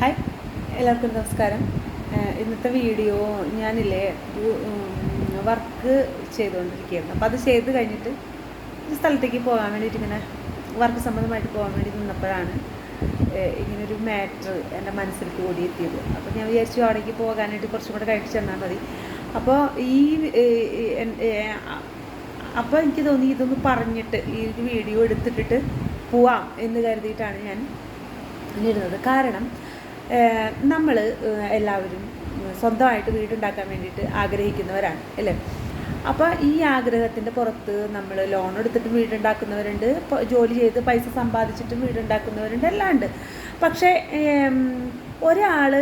Hi എല്ലാവർക്കും നമസ്കാരം. ഇന്നത്തെ വീഡിയോ ഞാനില്ലേ വർക്ക് ചെയ്തുകൊണ്ടിരിക്കുകയായിരുന്നു. അപ്പോൾ അത് ചെയ്ത് കഴിഞ്ഞിട്ട് ഒരു സ്ഥലത്തേക്ക് പോകാൻ വേണ്ടിയിട്ട് ഇങ്ങനെ വർക്ക് സംബന്ധമായിട്ട് പോകാൻ വേണ്ടി നിന്നപ്പോഴാണ് ഇങ്ങനൊരു മാറ്റർ എന്റെ മനസ്സിലേക്ക് ഓടിയെത്തിയത് അപ്പോൾ ഞാൻ വിചാരിച്ചു അവിടേക്ക് പോകാനായിട്ട് കുറച്ചും കൂടെ കഴിച്ച് ചെന്നാൽ മതി. അപ്പോൾ ഈ അപ്പോൾ എനിക്ക് തോന്നി ഇതൊന്ന് പറഞ്ഞിട്ട് ഈ വീഡിയോ എടുത്തിട്ടിട്ട് പോവാം എന്ന് കരുതിയിട്ടാണ് ഞാൻ ഇരുന്നത്. കാരണം നമ്മൾ എല്ലാവരും സ്വന്തമായിട്ട് വീടുണ്ടാക്കാൻ വേണ്ടിയിട്ട് ആഗ്രഹിക്കുന്നവരാണ് അല്ലേ? അപ്പോൾ ഈ ആഗ്രഹത്തിന്റെ പുറത്ത് നമ്മൾ ലോൺ എടുത്തിട്ട് വീടുണ്ടാക്കുന്നവരുണ്ട് ജോലി ചെയ്ത് പൈസ സമ്പാദിച്ചിട്ടും വീടുണ്ടാക്കുന്നവരുണ്ട് എല്ലാം ഉണ്ട്. പക്ഷേ ഒരാൾ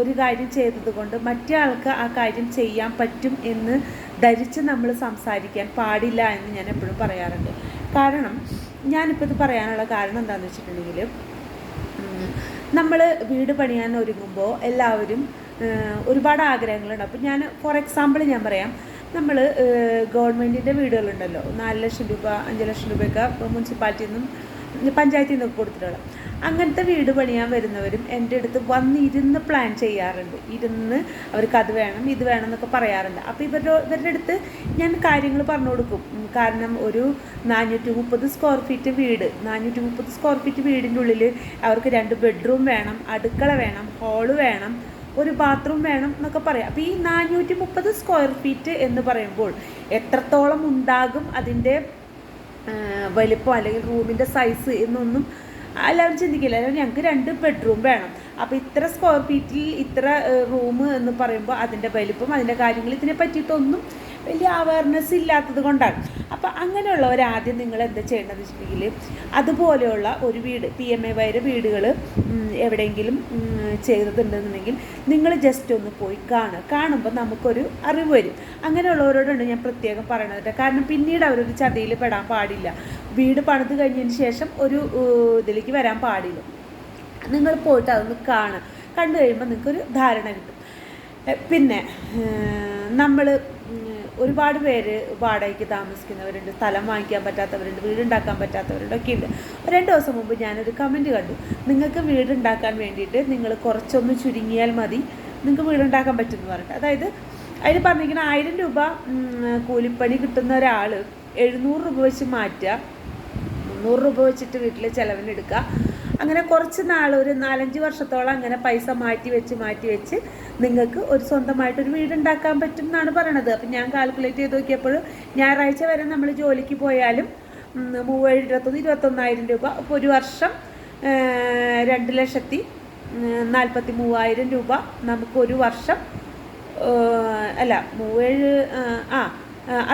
ഒരു കാര്യം ചെയ്തത് കൊണ്ട് മറ്റേ ആൾക്ക് ആ കാര്യം ചെയ്യാൻ പറ്റും എന്ന് ധരിച്ച് നമ്മൾ സംസാരിക്കാൻ പാടില്ല എന്ന് ഞാൻ എപ്പോഴും പറയാറുണ്ട്. കാരണം ഞാനിപ്പോൾ ഇത് പറയാനുള്ള കാരണം എന്താണെന്ന് വെച്ചിട്ടുണ്ടെങ്കിൽ നമ്മൾ വീട് പണിയാൻ ഒരുങ്ങുമ്പോൾ എല്ലാവരും ഒരുപാട് ആഗ്രഹങ്ങളുണ്ട്. അപ്പോൾ ഞാൻ ഫോർ എക്സാമ്പിൾ ഞാൻ പറയാം. നമ്മൾ ഗവൺമെന്റിന്റെ വീടുകളുണ്ടല്ലോ. നാല് ലക്ഷം രൂപ അഞ്ച് ലക്ഷം രൂപയൊക്കെ മുനിസിപ്പാലിറ്റിയിൽ നിന്നും പഞ്ചായത്തിൽ നിന്നൊക്കെ കൊടുത്തിട്ടുള്ള. അങ്ങനത്തെ വീട് പണിയാൻ വരുന്നവരും എന്റെ അടുത്ത് വന്നിരുന്ന് പ്ലാൻ ചെയ്യാറുണ്ട്. ഇരുന്ന് അവർക്ക് അത് വേണം ഇത് വേണം എന്നൊക്കെ പറയാറുണ്ട്. അപ്പോൾ ഇവരുടെ ഇവരുടെ അടുത്ത് ഞാൻ കാര്യങ്ങൾ പറഞ്ഞു കൊടുക്കും. കാരണം ഒരു നാനൂറ്റി മുപ്പത് സ്ക്വയർ ഫീറ്റ് വീട്. നാനൂറ്റി മുപ്പത് സ്ക്വയർ ഫീറ്റ് വീടിന്റെ ഉള്ളിൽ അവർക്ക് രണ്ട് ബെഡ്റൂം വേണം അടുക്കള വേണം ഹാൾ വേണം ഒരു ബാത്റൂം വേണം എന്നൊക്കെ പറയാം. അപ്പോൾ ഈ നാനൂറ്റി മുപ്പത് സ്ക്വയർ ഫീറ്റ് എന്ന് പറയുമ്പോൾ എത്രത്തോളം ഉണ്ടാകും അതിന്റെ വലിപ്പം അല്ലെങ്കിൽ റൂമിന്റെ സൈസ് എന്നൊന്നും എല്ലാവരും ചിന്തിക്കില്ല. ഞങ്ങൾക്ക് രണ്ട് ബെഡ്റൂം വേണം. അപ്പോൾ ഇത്ര സ്ക്വയർ ഫീറ്റിൽ ഇത്ര റൂം എന്ന് പറയുമ്പോൾ അതിന്റെ വലിപ്പം അതിന്റെ കാര്യങ്ങൾ ഇതിനെ പറ്റിയിട്ടൊന്നും വലിയ അവയർനെസ് ഇല്ലാത്തത് കൊണ്ടാണ്. അപ്പോൾ അങ്ങനെയുള്ളവർ ആദ്യം നിങ്ങൾ എന്താ ചെയ്യേണ്ടതെന്ന് വെച്ചിട്ടുണ്ടെങ്കിൽ അതുപോലെയുള്ള ഒരു വീട് പി എം എ വൈയുടെ വീടുകൾ എവിടെയെങ്കിലും ചെയ്തിട്ടുണ്ടെന്നുണ്ടെങ്കിൽ നിങ്ങൾ ജസ്റ്റ് ഒന്ന് പോയി കാണുക. കാണുമ്പോൾ നമുക്കൊരു അറിവ് വരും. അങ്ങനെയുള്ളവരോടാണ് ഞാൻ പ്രത്യേകം പറയണത്. കാരണം പിന്നീട് അവരൊരു ചതിയിൽ പെടാൻ പാടില്ല. വീട് പണിത് കഴിഞ്ഞതിന് ശേഷം ഒരു ഇതിലേക്ക് വരാൻ പാടില്ല. നിങ്ങൾ പോയിട്ട് അതൊന്ന് കാണുക. കണ്ടു കഴിയുമ്പോൾ നിങ്ങൾക്കൊരു ധാരണ കിട്ടും. പിന്നെ നമ്മൾ ഒരുപാട് പേര് വാടകയ്ക്ക് താമസിക്കുന്നവരുണ്ട് സ്ഥലം വാങ്ങിക്കാൻ പറ്റാത്തവരുണ്ട് വീടുണ്ടാക്കാൻ പറ്റാത്തവരുണ്ട് ഒക്കെ ഉണ്ട്. രണ്ട് ദിവസം മുമ്പ് ഞാനൊരു കമന്റ് കണ്ടു. നിങ്ങൾക്ക് വീടുണ്ടാക്കാൻ വേണ്ടിയിട്ട് നിങ്ങൾ കുറച്ചൊന്ന് ചുരുങ്ങിയാൽ മതി. നിങ്ങൾക്ക് വീടുണ്ടാക്കാൻ പറ്റുമെന്ന് പറഞ്ഞിട്ട്. അതായത് അതിന് പറഞ്ഞിരിക്കുന്ന ആയിരം രൂപ കൂലിപ്പണി കിട്ടുന്ന ഒരാൾ എഴുന്നൂറ് രൂപ വെച്ച് മാറ്റുക മുന്നൂറ് രൂപ വെച്ചിട്ട് വീട്ടിൽ ചിലവിനെടുക്കുക അങ്ങനെ കുറച്ച് നാൾ ഒരു നാലഞ്ച് വർഷത്തോളം അങ്ങനെ പൈസ മാറ്റി വെച്ച് മാറ്റി വെച്ച് നിങ്ങൾക്ക് ഒരു സ്വന്തമായിട്ടൊരു വീടുണ്ടാക്കാൻ പറ്റും എന്നാണ് പറയണത്. അപ്പം ഞാൻ കാൽക്കുലേറ്റ് ചെയ്ത് നോക്കിയപ്പോൾ ഞായറാഴ്ച വരെ നമ്മൾ ജോലിക്ക് പോയാലും മൂവായിരം ഇരുപത്തൊന്ന് ഇരുപത്തൊന്നായിരം രൂപ അപ്പോൾ ഒരു വർഷം രണ്ട് ലക്ഷത്തി നാൽപ്പത്തി മൂവായിരം രൂപ നമുക്കൊരു വർഷം അല്ല മൂവേഴ് ആ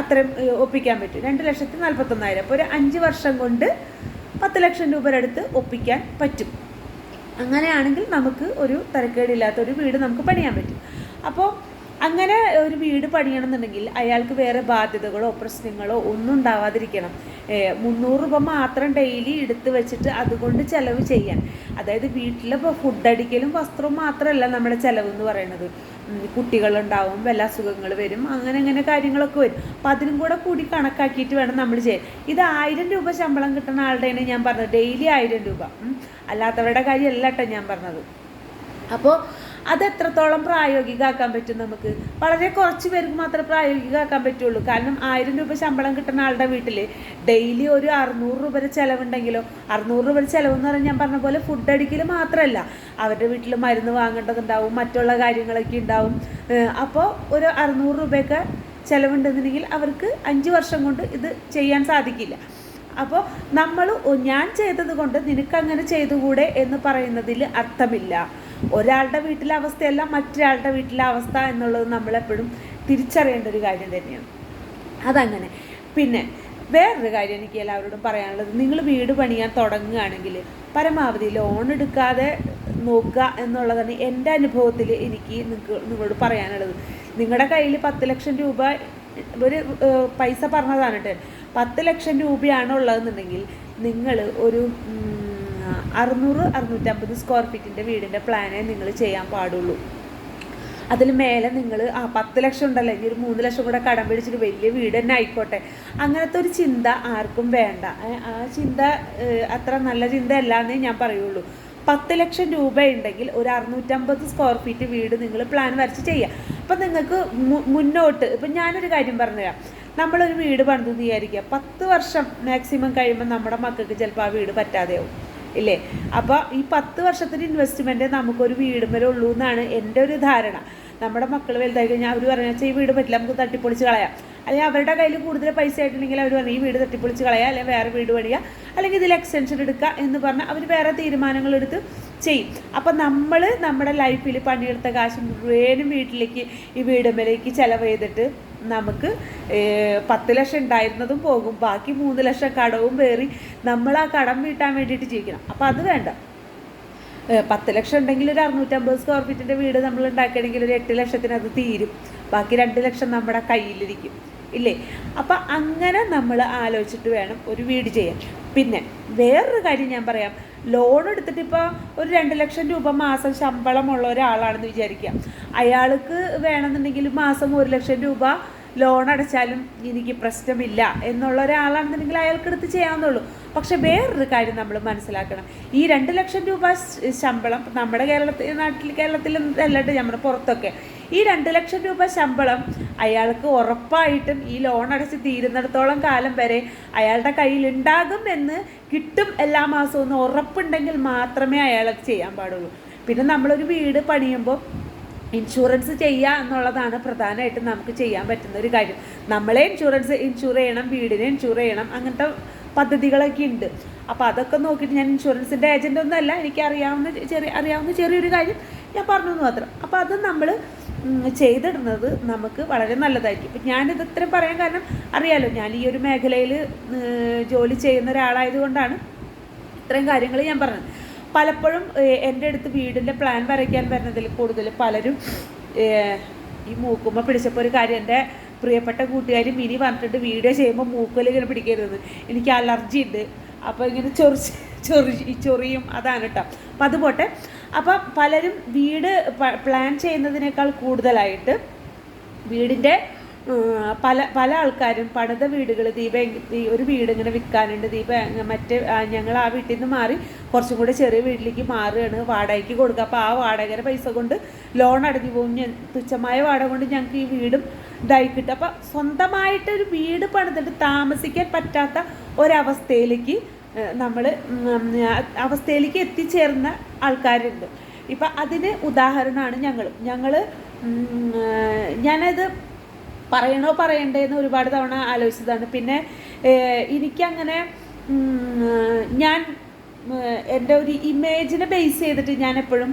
അത്രയും ഒപ്പിക്കാൻ പറ്റും. രണ്ട് ലക്ഷത്തി നാൽപ്പത്തൊന്നായിരം അപ്പോൾ ഒരു അഞ്ച് വർഷം കൊണ്ട് പത്ത് ലക്ഷം രൂപയുടെ അടുത്ത് ഒപ്പിക്കാൻ പറ്റും. അങ്ങനെയാണെങ്കിൽ നമുക്ക് ഒരു തരക്കേടില്ലാത്തൊരു വീട് നമുക്ക് പണിയാൻ പറ്റും. അപ്പോൾ അങ്ങനെ ഒരു വീട് പണിയണമെന്നുണ്ടെങ്കിൽ അയാൾക്ക് വേറെ ബാധ്യതകളോ പ്രശ്നങ്ങളോ ഒന്നും ഉണ്ടാവാതിരിക്കണം. മുന്നൂറ് രൂപ മാത്രം ഡെയിലി എടുത്ത് വെച്ചിട്ട് അതുകൊണ്ട് ചിലവ് ചെയ്യാൻ. അതായത് വീട്ടിലെ ഫുഡ് അടിക്കലും വസ്ത്രവും മാത്രമല്ല നമ്മുടെ ചിലവ് എന്ന് പറയുന്നത് കുട്ടികളുണ്ടാവും വല്ല അസുഖങ്ങൾ വരും അങ്ങനെ അങ്ങനെ കാര്യങ്ങളൊക്കെ വരും. അപ്പം അതിനും കൂടെ കൂടി കണക്കാക്കിയിട്ട് വേണം നമ്മൾ ചെയ്യാൻ. ഇത് ആയിരം രൂപ ശമ്പളം കിട്ടുന്ന ആളുടെയാണ് ഞാൻ പറഞ്ഞത്. ഡെയിലി ആയിരം രൂപ. അല്ലാത്തവരുടെ കാര്യമല്ല കേട്ടോ ഞാൻ പറഞ്ഞത്. അപ്പോൾ അത് എത്രത്തോളം പ്രായോഗികമാക്കാൻ പറ്റും നമുക്ക്? വളരെ കുറച്ച് പേർക്ക് മാത്രമേ പ്രായോഗികമാക്കാൻ പറ്റുള്ളൂ. കാരണം ആയിരം രൂപ ശമ്പളം കിട്ടുന്ന ആളുടെ വീട്ടിൽ ഡെയിലി ഒരു അറുന്നൂറ് രൂപയുടെ ചിലവുണ്ടെങ്കിലോ അറുന്നൂറ് രൂപയുടെ ചിലവെന്ന് പറഞ്ഞാൽ ഞാൻ പറഞ്ഞ പോലെ ഫുഡ് അടിക്കൽ മാത്രമല്ല. അവരുടെ വീട്ടിൽ മരുന്ന് വാങ്ങേണ്ടതുണ്ടാവും മറ്റുള്ള കാര്യങ്ങളൊക്കെ ഉണ്ടാവും. അപ്പോൾ ഒരു അറുന്നൂറ് രൂപയൊക്കെ ചിലവുണ്ടെന്നുണ്ടെങ്കിൽ അവർക്ക് അഞ്ച് വർഷം കൊണ്ട് ഇത് ചെയ്യാൻ സാധിക്കില്ല. അപ്പോൾ നമ്മൾ ഞാൻ ചെയ്തത് കൊണ്ട് നിനക്കങ്ങനെ ചെയ്തുകൂടെ എന്ന് പറയുന്നതിൽ അർത്ഥമില്ല. ഒരാളുടെ വീട്ടിലെ അവസ്ഥയല്ല മറ്റൊരാളുടെ വീട്ടിലെ അവസ്ഥ എന്നുള്ളത് നമ്മളെപ്പോഴും തിരിച്ചറിയേണ്ട ഒരു കാര്യം തന്നെയാണ്. അതങ്ങനെ. പിന്നെ വേറൊരു കാര്യം എനിക്ക് എല്ലാവരോടും പറയാനുള്ളത്. നിങ്ങൾ വീട് പണിയാൻ തുടങ്ങുകയാണെങ്കിൽ പരമാവധി ലോൺ എടുക്കാതെ നോക്കുക എന്നുള്ളതാണ് എന്റെ അനുഭവത്തിൽ എനിക്ക് നിങ്ങൾക്ക് നിങ്ങളോട് പറയാനുള്ളത്. നിങ്ങളുടെ കയ്യിൽ പത്ത് ലക്ഷം രൂപ ഒരു പൈസ പറഞ്ഞതാണ് കേട്ടോ. പത്ത് ലക്ഷം രൂപയാണ് ഉള്ളതെന്നുണ്ടെങ്കിൽ നിങ്ങൾ ഒരു അറുന്നൂറ് അറുന്നൂറ്റമ്പത് സ്ക്വയർ ഫീറ്റിന്റെ വീടിന്റെ പ്ലാനേ നിങ്ങൾ ചെയ്യാൻ പാടുള്ളൂ. അതിൽ മേലെ നിങ്ങൾ ആ പത്ത് ലക്ഷം ഉണ്ടല്ലോ ഇനി ഒരു മൂന്ന് ലക്ഷം കൂടെ കടം പിടിച്ചിട്ട് വലിയ വീട് തന്നെ ആയിക്കോട്ടെ. അങ്ങനത്തെ ഒരു ചിന്ത ആർക്കും വേണ്ട. ആ ചിന്ത അത്ര നല്ല ചിന്ത അല്ല എന്നേ ഞാൻ പറയുള്ളൂ. പത്ത് ലക്ഷം രൂപ ഉണ്ടെങ്കിൽ ഒരു അറുന്നൂറ്റമ്പത് സ്ക്വയർ ഫീറ്റ് വീട് നിങ്ങൾ പ്ലാൻ വരച്ച് ചെയ്യുക അപ്പം നിങ്ങൾക്ക് മുന്നോട്ട് ഇപ്പം ഞാനൊരു കാര്യം പറഞ്ഞുതരാം. നമ്മളൊരു വീട് പണിതെന്ന് വിചാരിക്കുക. പത്ത് വർഷം മാക്സിമം കഴിയുമ്പോൾ നമ്മുടെ മക്കൾക്ക് ചിലപ്പോൾ ആ വീട് പറ്റാതെയാവും. ഇല്ലേ? അപ്പോൾ ഈ പത്ത് വർഷത്തിന്റെ ഇൻവെസ്റ്റ്മെന്റ് നമുക്കൊരു വീട് വരെ ഉള്ളൂ എന്നാണ് എന്റെ ഒരു ധാരണ. നമ്മുടെ മക്കൾ വലുതായി കഴിഞ്ഞാൽ അവർ പറഞ്ഞു വെച്ചാൽ ഈ വീട് പറ്റില്ല നമുക്ക് തട്ടിപ്പൊളിച്ച് കളയാം. അല്ലെങ്കിൽ അവരുടെ കയ്യിൽ കൂടുതൽ പൈസ ആയിട്ടുണ്ടെങ്കിൽ അവർ പറഞ്ഞു ഈ വീട് തട്ടിപ്പൊളിച്ച് കളയുക അല്ലെങ്കിൽ വേറെ വീട് പണിയുക അല്ലെങ്കിൽ ഇതിൽ എക്സ്റ്റൻഷൻ എടുക്കുക എന്ന് പറഞ്ഞാൽ അവർ വേറെ തീരുമാനങ്ങൾ എടുത്ത് ചെയ്യും. അപ്പം നമ്മൾ നമ്മുടെ ലൈഫിൽ പണിയെടുത്ത കാശ് മുഴുവനും വീട്ടിലേക്ക് ഈ വീടുമ്മലേക്ക് ചിലവ് ചെയ്തിട്ട് നമുക്ക് പത്ത് ലക്ഷം ഉണ്ടായിരുന്നതും പോകും. ബാക്കി മൂന്ന് ലക്ഷം കടവും കയറി നമ്മൾ ആ കടം വീട്ടാൻ വേണ്ടിയിട്ട് ജീവിക്കണം. അപ്പം അത് വേണ്ട. പത്ത് ലക്ഷം ഉണ്ടെങ്കിൽ ഒരു അറുന്നൂറ്റമ്പത് സ്ക്വയർ ഫീറ്റിന്റെ വീട് നമ്മൾ ഉണ്ടാക്കുകയാണെങ്കിൽ ഒരു എട്ട് ലക്ഷത്തിന് അത് തീരും. ബാക്കി രണ്ട് ലക്ഷം നമ്മുടെ കയ്യിലിരിക്കും. ഇല്ലേ? അപ്പം അങ്ങനെ നമ്മൾ ആലോചിച്ചിട്ട് വേണം ഒരു വീട് ചെയ്യാൻ. പിന്നെ വേറൊരു കാര്യം ഞാൻ പറയാം. ലോൺ എടുത്തിട്ട് ഇപ്പോൾ ഒരു രണ്ട് ലക്ഷം രൂപ മാസം ശമ്പളമുള്ള ഒരാളാണെന്ന് വിചാരിക്കുക അയാൾക്ക് വേണമെന്നുണ്ടെങ്കിൽ മാസം ഒരു ലക്ഷം രൂപ ലോൺ അടച്ചാലും എനിക്ക് പ്രശ്നമില്ല എന്നുള്ള ഒരാളാണെന്നുണ്ടെങ്കിൽ അയാൾക്ക് എടുത്ത് ചെയ്യാവുന്നുള്ളൂ പക്ഷെ വേറൊരു കാര്യം നമ്മൾ മനസ്സിലാക്കണം. ഈ രണ്ട് ലക്ഷം രൂപ ശമ്പളം നമ്മുടെ കേരളത്തിൽ നാട്ടിൽ കേരളത്തിലും അല്ലാണ്ട് നമ്മുടെ പുറത്തൊക്കെ. ഈ രണ്ട് ലക്ഷം രൂപ ശമ്പളം അയാൾക്ക് ഉറപ്പായിട്ടും ഈ ലോൺ അടച്ച് തീരുന്നിടത്തോളം കാലം വരെ അയാളുടെ കയ്യിൽ ഉണ്ടാകും എന്ന് കിട്ടും എല്ലാ മാസവും ഉറപ്പുണ്ടെങ്കിൽ മാത്രമേ അയാൾക്ക് ചെയ്യാൻ പാടുള്ളൂ. പിന്നെ നമ്മളൊരു വീട് പണിയുമ്പോൾ ഇൻഷുറൻസ് ചെയ്യുക എന്നുള്ളതാണ് പ്രധാനമായിട്ടും നമുക്ക് ചെയ്യാൻ പറ്റുന്ന ഒരു കാര്യം. നമ്മളെ ഇൻഷുറൻസ് ഇൻഷുർ ചെയ്യണം വീടിനെ ഇൻഷുർ ചെയ്യണം അങ്ങനത്തെ പദ്ധതികളൊക്കെ ഉണ്ട്. അപ്പോൾ അതൊക്കെ നോക്കിയിട്ട് ഞാൻ ഇൻഷുറൻസിന്റെ ഏജന്റ് ഒന്നുമല്ല എനിക്ക് അറിയാവുന്ന ചെറിയ അറിയാവുന്ന ചെറിയൊരു കാര്യം ഞാൻ പറഞ്ഞു എന്ന് മാത്രം. അപ്പോൾ അത് നമ്മൾ ചെയ്തിടുന്നത് നമുക്ക് വളരെ നല്ലതായിരിക്കും. ഇപ്പം ഞാനിത് ഇത്രയും പറയാൻ കാരണം അറിയാലോ ഞാൻ ഈ ഒരു മേഖലയിൽ ജോലി ചെയ്യുന്ന ഒരാളായതുകൊണ്ടാണ് ഇത്രയും കാര്യങ്ങൾ ഞാൻ പറഞ്ഞത്. പലപ്പോഴും എന്റെ അടുത്ത് വീടിന്റെ പ്ലാൻ വരയ്ക്കാൻ വരുന്നതിൽ കൂടുതൽ പലരും ഈ മൂക്കുമ്പോൾ പിടിച്ചപ്പോൾ ഒരു കാര്യം എന്റെ പ്രിയപ്പെട്ട കൂട്ടുകാരി മിനി പറഞ്ഞിട്ട് വീഡിയോ ചെയ്യുമ്പോൾ മൂക്കൽ ഇങ്ങനെ പിടിക്കരുത് എനിക്ക് അലർജി ഉണ്ട്. അപ്പോൾ ഇങ്ങനെ ചൊറിച്ച് ചൊറി ചൊറിയും അതാണ് കേട്ടോ. അപ്പം അത് പോട്ടെ. അപ്പം പലരും വീട് പ്ലാൻ ചെയ്യുന്നതിനേക്കാൾ കൂടുതലായിട്ട് വീടിന്റെ പല പല ആൾക്കാരും പണിത വീടുകൾ ദീപ ഒരു വീട് ഇങ്ങനെ വിൽക്കാനുണ്ട് ദീപ മറ്റേ ഞങ്ങൾ ആ വീട്ടിൽ നിന്ന് മാറി കുറച്ചും കൂടെ ചെറിയ വീട്ടിലേക്ക് മാറുകയാണ് വാടകയ്ക്ക് കൊടുക്കുക. അപ്പോൾ ആ വാടകയുടെ പൈസ കൊണ്ട് ലോൺ അടഞ്ഞു പോകും. തുച്ഛമായ വാടക കൊണ്ട് ഞങ്ങൾക്ക് ഈ വീടും ഇതായി കിട്ടും. അപ്പോൾ സ്വന്തമായിട്ട് ഒരു വീട് പണിതിട്ട് താമസിക്കാൻ പറ്റാത്ത ഒരവസ്ഥയിലേക്ക് നമ്മൾ അവസ്ഥയിലേക്ക് എത്തിച്ചേർന്ന ആൾക്കാരുണ്ട്. ഇപ്പം അതിന് ഉദാഹരണമാണ് ഞങ്ങൾ ഞങ്ങൾ ഞാനത് പറയണോ പറയണ്ടേന്ന് ഒരുപാട് തവണ ആലോചിച്ചതാണ്. പിന്നെ എനിക്കങ്ങനെ ഞാൻ എന്റെ ഒരു ഇമേജിനെ ബേസ് ചെയ്തിട്ട് ഞാൻ എപ്പോഴും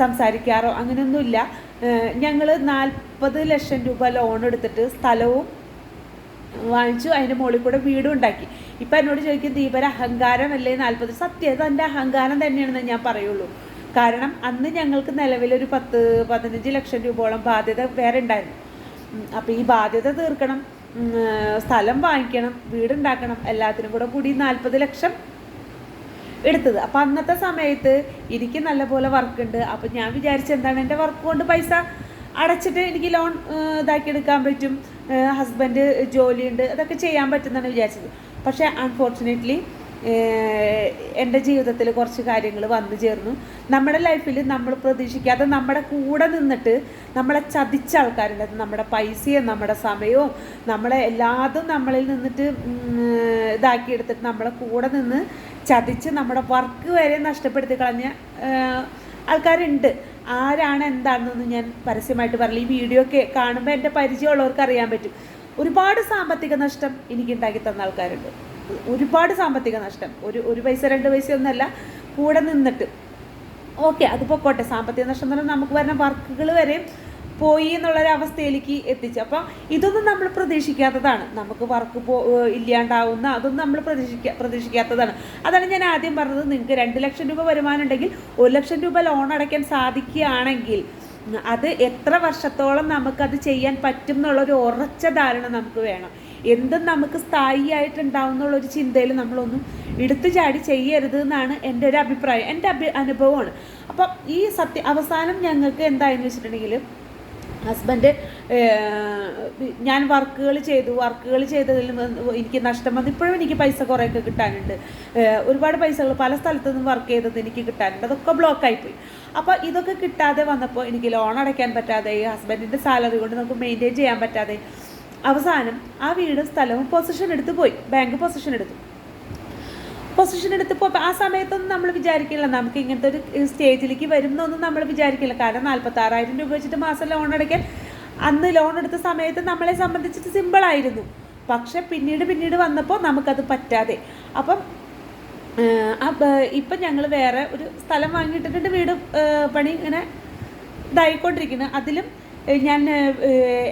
സംസാരിക്കാറോ അങ്ങനെയൊന്നുമില്ല. ഞങ്ങൾ നാൽപ്പത് ലക്ഷം രൂപ ലോൺ എടുത്തിട്ട് സ്ഥലവും വാങ്ങിച്ചു അതിന്റെ മുകളിൽ കൂടെ വീടും ഉണ്ടാക്കി. ഇപ്പം എന്നോട് ചോദിക്കും ദീപര അഹങ്കാരമല്ലേ നാൽപ്പത്? സത്യം അത് എന്റെ അഹങ്കാരം തന്നെയാണെന്ന് ഞാൻ പറയുള്ളൂ. കാരണം അന്ന് ഞങ്ങൾക്ക് നിലവിലൊരു പത്ത് പതിനഞ്ച് ലക്ഷം രൂപയോളം ബാധ്യത വേറെ ഉണ്ടായിരുന്നു. അപ്പോൾ ഈ ബാധ്യത തീർക്കണം. സ്ഥലം വാങ്ങിക്കണം വീടുണ്ടാക്കണം എല്ലാത്തിനും കൂടെ കൂടി നാൽപ്പത് ലക്ഷം എടുത്തത്. അപ്പം അന്നത്തെ സമയത്ത് എനിക്ക് നല്ലപോലെ വർക്ക് ഉണ്ട് അപ്പം ഞാൻ വിചാരിച്ച എന്താണ് എന്റെ വർക്ക് കൊണ്ട് പൈസ അടച്ചിട്ട് എനിക്ക് ലോൺ ഇതാക്കി എടുക്കാൻ പറ്റും. ഹസ്ബൻഡ് ജോലിയുണ്ട് അതൊക്കെ ചെയ്യാൻ പറ്റുമെന്നാണ് വിചാരിച്ചത്. പക്ഷേ അൺഫോർച്ചുനേറ്റ്ലി എന്റെ ജീവിതത്തിൽ കുറച്ച് കാര്യങ്ങൾ വന്നു ചേർന്നു. നമ്മുടെ ലൈഫിൽ നമ്മൾ പ്രതീക്ഷിക്കാതെ നമ്മുടെ കൂടെ നിന്നിട്ട് നമ്മളെ ചതിച്ച ആൾക്കാരുണ്ട്. അത് നമ്മുടെ പൈസയും നമ്മുടെ സമയവും നമ്മളെ എല്ലാതും നമ്മളിൽ നിന്നിട്ട് ഇതാക്കി ഇതാക്കിയെടുത്തിട്ട് നമ്മളെ കൂടെ നിന്ന് ചതിച്ച് നമ്മുടെ വർക്ക് വരെ നഷ്ടപ്പെടുത്തി കളഞ്ഞ ആൾക്കാരുണ്ട്. ആരാണ് എന്താണെന്നൊന്നും ഞാൻ പരസ്യമായിട്ട് പറയില്ല ഈ വീഡിയോ ഒക്കെ കാണുമ്പോൾ എന്റെ പരിചയമുള്ളവർക്ക് അറിയാൻ പറ്റും. ഒരുപാട് സാമ്പത്തിക നഷ്ടം എനിക്ക് ഉണ്ടാക്കി തന്ന ആൾക്കാരുണ്ട്. ഒരുപാട് സാമ്പത്തിക നഷ്ടം. ഒരു ഒരു പൈസ രണ്ട് പൈസ ഒന്നല്ല കൂടെ നിന്നിട്ട്. ഓക്കെ അത് പൊക്കോട്ടെ. സാമ്പത്തിക നഷ്ടം എന്ന് പറഞ്ഞാൽ നമുക്ക് വരുന്ന വർക്കുകൾ വരെ പോയി എന്നുള്ളൊരവസ്ഥയിലേക്ക് എത്തിച്ചു. അപ്പം ഇതൊന്നും നമ്മൾ പ്രതീക്ഷിക്കാത്തതാണ്. നമുക്ക് വർക്ക് പോ ഇല്ലാണ്ടാവുന്ന അതൊന്നും നമ്മൾ പ്രതീക്ഷിക്ക പ്രതീക്ഷിക്കാത്തതാണ്. അതാണ് ഞാൻ ആദ്യം പറഞ്ഞത്. നിങ്ങൾക്ക് രണ്ട് ലക്ഷം രൂപ വരുമാനം ഉണ്ടെങ്കിൽ ഒരു ലക്ഷം രൂപ ലോൺ അടയ്ക്കാൻ സാധിക്കുകയാണെങ്കിൽ അത് എത്ര വർഷത്തോളം നമുക്കത് ചെയ്യാൻ പറ്റും എന്നുള്ളൊരു ഉറച്ച ധാരണ നമുക്ക് വേണം. എന്തും നമുക്ക് സ്ഥായിയായിട്ടുണ്ടാവും എന്നുള്ളൊരു ചിന്തയിൽ നമ്മളൊന്നും എടുത്തു ചാടി ചെയ്യരുത് എന്നാണ് എന്റെ ഒരു അഭിപ്രായം എന്റെ അഭി അനുഭവമാണ്. അപ്പം ഈ സത്യ അവസാനം ഞങ്ങൾക്ക് എന്തായെന്ന് വെച്ചിട്ടുണ്ടെങ്കിൽ ഹസ്ബൻഡ് ഞാൻ വർക്കുകൾ ചെയ്തു വർക്കുകൾ ചെയ്തതിൽ എനിക്ക് നഷ്ടം വന്നു. ഇപ്പോഴും എനിക്ക് പൈസ കുറേയൊക്കെ കിട്ടാനുണ്ട്. ഒരുപാട് പൈസകൾ പല സ്ഥലത്തു നിന്നും വർക്ക് ചെയ്തത് എനിക്ക് കിട്ടാനുണ്ട്. അതൊക്കെ ബ്ലോക്കായിപ്പോയി അപ്പോൾ ഇതൊക്കെ കിട്ടാതെ വന്നപ്പോൾ എനിക്ക് ലോൺ അടയ്ക്കാൻ പറ്റാതെ ഹസ്ബൻഡിന്റെ സാലറി കൊണ്ട് നമുക്ക് മെയിന്റെയിൻ ചെയ്യാൻ പറ്റാതെ അവസാനം ആ വീട് സ്ഥലവും പൊസിഷൻ എടുത്ത് പോയി. ബാങ്ക് പൊസിഷൻ എടുത്തു. പൊസിഷൻ എടുത്ത് എടുത്തപ്പോൾ ആ സമയത്തൊന്നും നമ്മൾ വിചാരിക്കില്ല നമുക്ക് ഇങ്ങനത്തെ ഒരു സ്റ്റേജിലേക്ക് വരും എന്നൊന്നും നമ്മൾ വിചാരിക്കില്ല. കാരണം നാൽപ്പത്തി ആറായിരം രൂപ വെച്ചിട്ട് മാസം ലോൺ അടയ്ക്കാൻ അന്ന് ലോൺ എടുത്ത സമയത്ത് നമ്മളെ സംബന്ധിച്ചിട്ട് സിമ്പിളായിരുന്നു പക്ഷെ പിന്നീട് പിന്നീട് വന്നപ്പോൾ നമുക്കത് പറ്റാതെ. അപ്പം ഇപ്പം ഞങ്ങൾ വേറെ ഒരു സ്ഥലം വാങ്ങിയിട്ടിട്ടുണ്ട് വീട് പണി ഇങ്ങനെ ഇതായിക്കൊണ്ടിരിക്കുന്നത് അതിലും ഞാൻ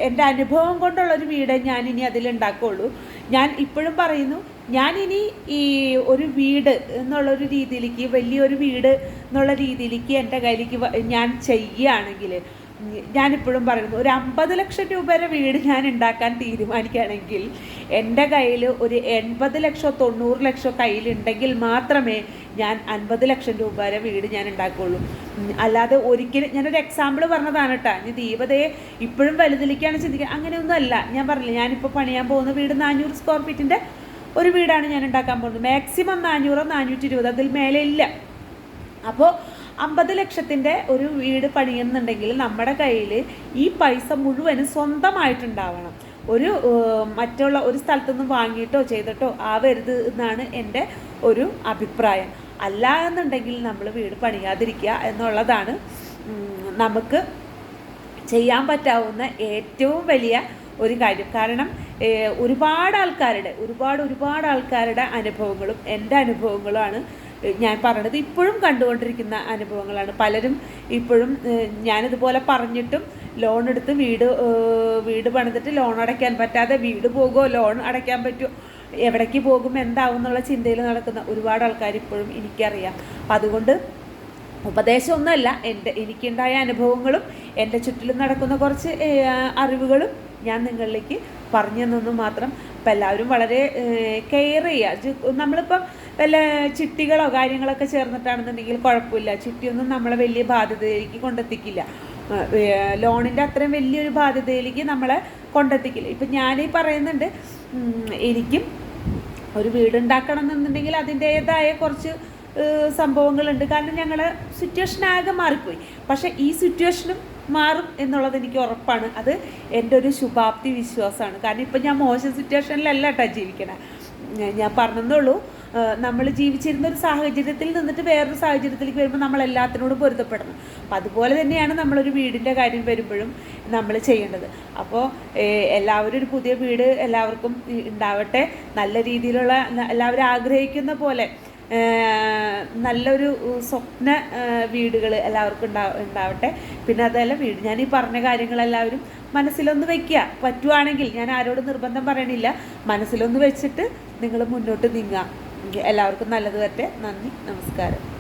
എന്റെ അനുഭവം കൊണ്ടുള്ളൊരു വീട് ഞാൻ ഇനി അതിലുണ്ടാക്കുകയുള്ളൂ ഞാൻ ഇപ്പോഴും പറയുന്നു ഞാനിനി ഈ ഒരു വീട് എന്നുള്ളൊരു രീതിയിലേക്ക് വലിയൊരു വീട് എന്നുള്ള രീതിയിലേക്ക് എന്റെ കയ്യിലേക്ക് ഞാൻ ചെയ്യുകയാണെങ്കിൽ ഞാനിപ്പോഴും പറയുന്നു ഒരു അമ്പത് ലക്ഷം രൂപയുടെ വീട് ഞാൻ ഉണ്ടാക്കാൻ തീരുമാനിക്കുകയാണെങ്കിൽ എന്റെ കയ്യിൽ ഒരു എൺപത് ലക്ഷമോ തൊണ്ണൂറ് ലക്ഷമോ കയ്യിലുണ്ടെങ്കിൽ മാത്രമേ ഞാൻ അൻപത് ലക്ഷം രൂപയുടെ വീട് ഞാൻ ഉണ്ടാക്കുകയുള്ളൂ. അല്ലാതെ ഒരിക്കലും ഞാനൊരു എക്സാമ്പിൾ പറഞ്ഞതാണ് കേട്ടോ. ഇനി ദീപതയെ ഇപ്പോഴും വലുതിലേക്കാണ് ചിന്തിക്കുക. അങ്ങനെയൊന്നും അല്ല ഞാൻ പറഞ്ഞില്ല ഞാനിപ്പോൾ പണിയാൻ പോകുന്ന വീട് നാനൂറ് സ്ക്വയർ ഫീറ്റിന്റെ ഒരു വീടാണ് ഞാൻ ഉണ്ടാക്കാൻ പോകുന്നത്. മാക്സിമം നാനൂറോ നാനൂറ്റി ഇരുപത് അതിൽ മേലെ ഇല്ല. അപ്പോൾ അമ്പത് ലക്ഷത്തിന്റെ ഒരു വീട് പണിയുന്നുണ്ടെങ്കിൽ നമ്മുടെ കയ്യിൽ ഈ പൈസ മുഴുവനും സ്വന്തമായിട്ടുണ്ടാവണം. ഒരു മറ്റുള്ള ഒരു സ്ഥലത്തുനിന്ന് വാങ്ങിയിട്ടോ ചെയ്തിട്ടോ ആവരുത് എന്നാണ് എന്റെ ഒരു അഭിപ്രായം. അല്ല എന്നുണ്ടെങ്കിൽ നമ്മൾ വീട് പണിയാതിരിക്കുക എന്നുള്ളതാണ് നമുക്ക് ചെയ്യാൻ പറ്റാവുന്ന ഏറ്റവും വലിയ ഒരു കാര്യം. കാരണം ഒരുപാട് ആൾക്കാരുടെ ഒരുപാട് ഒരുപാട് ആൾക്കാരുടെ അനുഭവങ്ങളും എന്റെ അനുഭവങ്ങളുമാണ് ഞാൻ പറഞ്ഞത് ഇപ്പോഴും കണ്ടുകൊണ്ടിരിക്കുന്ന അനുഭവങ്ങളാണ്. പലരും ഇപ്പോഴും ഞാനിതുപോലെ പറഞ്ഞിട്ടും ലോൺ എടുത്ത് വീട് വീട് പണിതിട്ട് ലോൺ അടയ്ക്കാൻ പറ്റാതെ വീട് പോകുമോ ലോൺ അടയ്ക്കാൻ പറ്റുമോ എവിടേക്ക് പോകും എന്താവും എന്നുള്ള ചിന്തയിൽ നടക്കുന്ന ഒരുപാട് ആൾക്കാർ ഇപ്പോഴും എനിക്കറിയാം. അപ്പം അതുകൊണ്ട് ഉപദേശമൊന്നുമല്ല എന്റെ എനിക്കുണ്ടായ അനുഭവങ്ങളും എന്റെ ചുറ്റിലും നടക്കുന്ന കുറച്ച് അറിവുകളും ഞാൻ നിങ്ങളിലേക്ക് പറഞ്ഞു തന്നു മാത്രം ഇപ്പം എല്ലാവരും വളരെ കെയർ ചെയ്യുക. നമ്മളിപ്പം വല്ല ചിട്ടികളോ കാര്യങ്ങളൊക്കെ ചേർന്നിട്ടാണെന്നുണ്ടെങ്കിൽ കുഴപ്പമില്ല. ചിട്ടിയൊന്നും നമ്മളെ വലിയ ബാധ്യതയിലേക്ക് കൊണ്ടെത്തിക്കില്ല. ലോണിന്റെ അത്രയും വലിയൊരു ബാധ്യതയിലേക്ക് നമ്മളെ കൊണ്ടെത്തിക്കില്ല. ഇപ്പം ഞാനീ പറയുന്നുണ്ട് എനിക്കും ഒരു വീടുണ്ടാക്കണം എന്നുണ്ടെങ്കിൽ അതിന്റേതായ കുറച്ച് സംഭവങ്ങളുണ്ട്. കാരണം ഞങ്ങളെ സിറ്റുവേഷൻ ആകെ മാറിപ്പോയി. പക്ഷേ ഈ സിറ്റുവേഷനും മാറും എന്നുള്ളത് എനിക്ക് ഉറപ്പാണ്. അത് എന്റെ ഒരു ശുഭാപ്തി വിശ്വാസമാണ്. കാരണം ഇപ്പം ഞാൻ മോശം സിറ്റുവേഷനിലല്ല കേട്ടോ ജീവിക്കണേ. ഞാൻ പറഞ്ഞതേ നമ്മൾ ജീവിച്ചിരുന്ന ഒരു സാഹചര്യത്തിൽ നിന്നിട്ട് വേറൊരു സാഹചര്യത്തിലേക്ക് വരുമ്പോൾ നമ്മൾ എല്ലാത്തിനോടും പൊരുത്തപ്പെടണം. അപ്പം അതുപോലെ തന്നെയാണ് നമ്മളൊരു വീടിന്റെ കാര്യം വരുമ്പോഴും നമ്മൾ ചെയ്യേണ്ടത്. അപ്പോൾ എല്ലാവരും ഒരു പുതിയ വീട് എല്ലാവർക്കും ഉണ്ടാവട്ടെ. നല്ല രീതിയിലുള്ള എല്ലാവരും ആഗ്രഹിക്കുന്ന പോലെ നല്ലൊരു സ്വപ്ന വീടുകൾ എല്ലാവർക്കും ഉണ്ടാ ഉണ്ടാവട്ടെ. പിന്നെ അതല്ല വീട് ഞാൻ ഈ പറഞ്ഞ കാര്യങ്ങളെല്ലാവരും മനസ്സിലൊന്ന് വെക്കുക. പറ്റുവാണെങ്കിൽ ഞാൻ ആരോടും നിർബന്ധം പറയണില്ല. മനസ്സിലൊന്ന് വെച്ചിട്ട് നിങ്ങൾ മുന്നോട്ട് നീങ്ങുക. എല്ലാവർക്കും നല്ലത് വരട്ടെ നന്ദി. നമസ്കാരം.